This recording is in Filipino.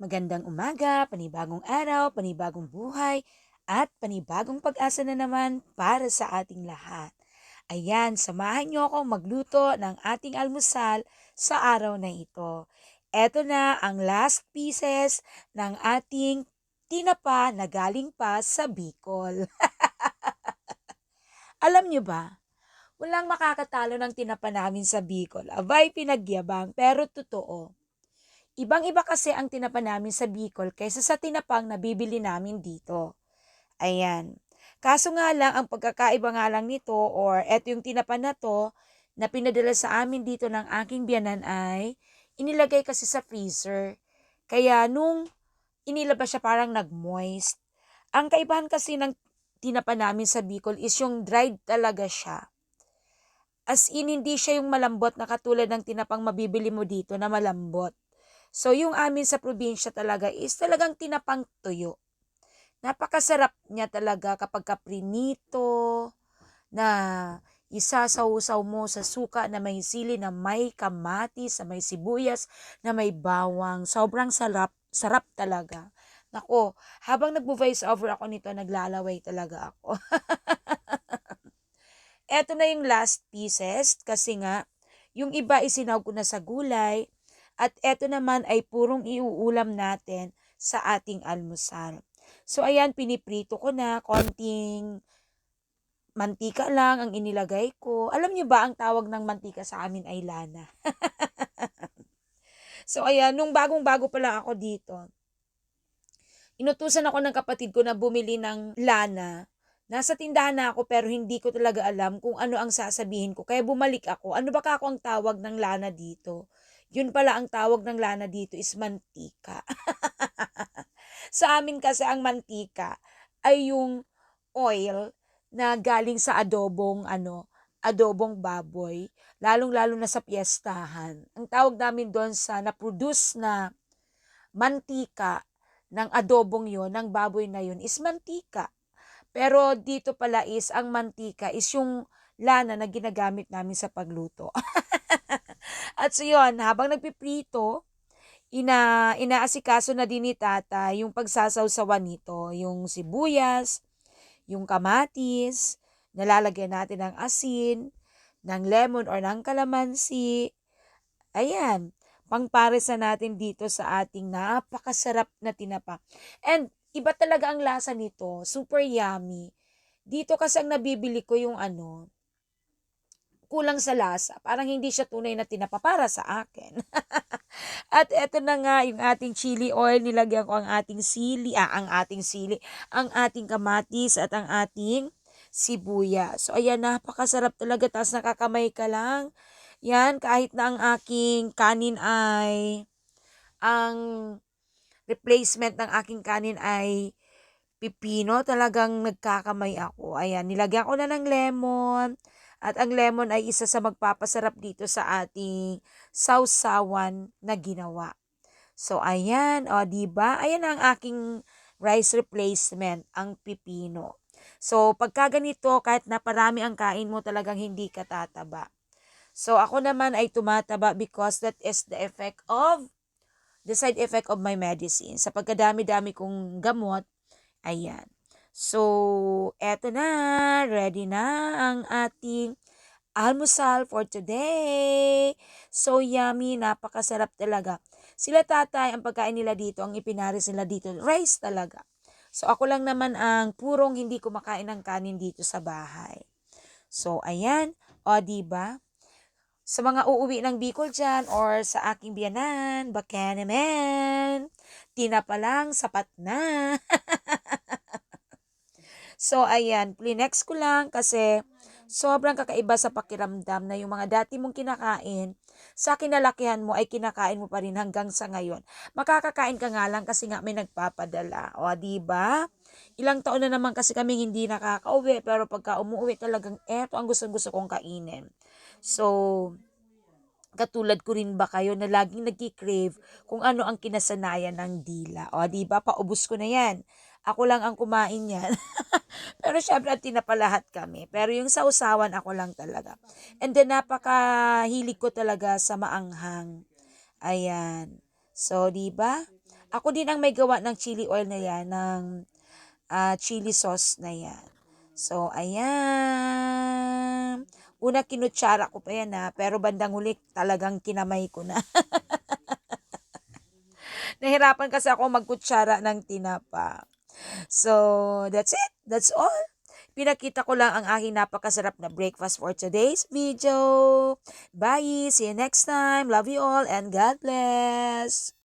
Magandang umaga, panibagong araw, panibagong buhay, at panibagong pag-asa na naman para sa ating lahat. Ayan, samahan niyo akong magluto ng ating almusal sa araw na ito. Ito na ang last pieces ng ating tinapa na galing pa sa Bicol. Alam niyo ba, walang makakatalo ng tinapa namin sa Bicol. Abay, pinagyabang, pero totoo. Ibang-iba kasi ang tinapa namin sa Bicol kaysa sa tinapang nabibili namin dito. Ayan. Kaso nga lang, ang pagkakaiba nga lang nito or eto yung tinapa na to na pinadala sa amin dito ng aking biyanan ay inilagay kasi sa freezer. Kaya nung inilabas siya parang nag-moist. Ang kaibahan kasi ng tinapa namin sa Bicol is yung dried talaga siya. As in, hindi siya yung malambot na katulad ng tinapang mabibili mo dito na malambot. So, yung amin sa probinsya talaga is talagang tinapang tuyo. Napakasarap niya talaga kapag kaprinito, na isasaw-saw mo sa suka na may sili, na may kamatis, na may sibuyas, na may bawang. Sobrang sarap, sarap talaga. Nako, habang nagbo-voice over ako nito, naglalaway talaga ako. Eto na yung last pieces kasi nga, yung iba isinaw ko na sa gulay, at eto naman ay purong iuulam natin sa ating almusal. So ayan, piniprito ko na, konting mantika lang ang inilagay ko. Alam niyo ba ang tawag ng mantika sa amin ay lana? so ayan, nung bagong-bago pa lang ako dito, inutusan ako ng kapatid ko na bumili ng lana. Nasa tindahan na ako pero hindi ko talaga alam kung ano ang sasabihin ko. Kaya bumalik ako. Ano ba ka ako ang tawag ng lana dito? Yun pala ang tawag ng lana dito is mantika. sa amin kasi ang mantika ay yung oil na galing sa adobong ano, adobong baboy, lalong-lalo na sa piyestahan. Ang tawag namin doon sa na-produce na mantika ng adobong yon ng baboy na yon is mantika. Pero dito pala is ang mantika is yung lana na ginagamit namin sa pagluto. At so yun, habang nagpiprito, ina inaasikaso na din ni tata yung pagsasawsawan nito, yung sibuyas, yung kamatis, nalalagyan natin ng asin, ng lemon or ng kalamansi. Ayan, pangpares na natin dito sa ating napakasarap na tinapa. And iba talaga ang lasa nito, super yummy. Dito kasi ang nabibili ko yung ano, kulang sa lasa. Parang hindi siya tunay na tinapa para sa akin. At eto na nga yung ating chili oil. Nilagyan ko ang ating sili, ah, ang ating sili, ang ating kamatis at ang ating sibuya. So ayan, napakasarap talaga. Tapos nakakamay ka lang. Yan, kahit na ang aking kanin ay, ang replacement ng aking kanin ay pipino, talagang nagkakamay ako. Ayan, nilagyan ko na ng lemon. At ang lemon ay isa sa magpapasarap dito sa ating sausawan na ginawa. So, ayan, o, di ba? Ayan ang aking rice replacement, ang pipino. So, pagka ganito, kahit na parami ang kain mo, talagang hindi ka tataba. So, ako naman ay tumataba because that is the effect of, the side effect of my medicine. Sa pagkadami-dami kong gamot, ayan. So, eto na, ready na ang ating almusal for today. So yummy, napakasarap talaga. Sila tatay, ang pagkain nila dito, ang ipinaris nila dito, rice talaga. So ako lang naman ang purong hindi kumakain ng kanin dito sa bahay. So ayan, o ba? Sa mga uuwi ng Bicol dyan or sa aking biyanan, baka naman, tina pa lang, sapat na. So, ayan, plinex ko lang kasi sobrang kakaiba sa pakiramdam na yung mga dati mong kinakain, sa kinalakihan mo ay kinakain mo pa rin hanggang sa ngayon. Makakakain ka nga lang kasi nga may nagpapadala. O, di ba? Ilang taon na naman kasi kami hindi nakakauwi, pero pagka umuwi talagang eto ang gusto-gusto kong kainin. So, katulad ko rin ba kayo na laging nagki-crave kung ano ang kinasanayan ng dila. O, di ba? Paubos ko na yan. Ako lang ang kumain yan. Pero syempre, tinapalahat kami. Pero yung sausawan, ako lang talaga. And then, napakahilig ko talaga sa maanghang. Ayan. So, di ba? Ako din ang may gawa ng chili oil na yan, ng ah, chili sauce na yan. So, ayan. Una kinutsara ko pa yan ha, pero bandang huli talagang kinamay ko na. Nahirapan kasi ako magkutsara ng tinapa. So, that's it. That's all. Pinakita ko lang ang aking napakasarap na breakfast for today's video. Bye! See you next time. Love you all and God bless!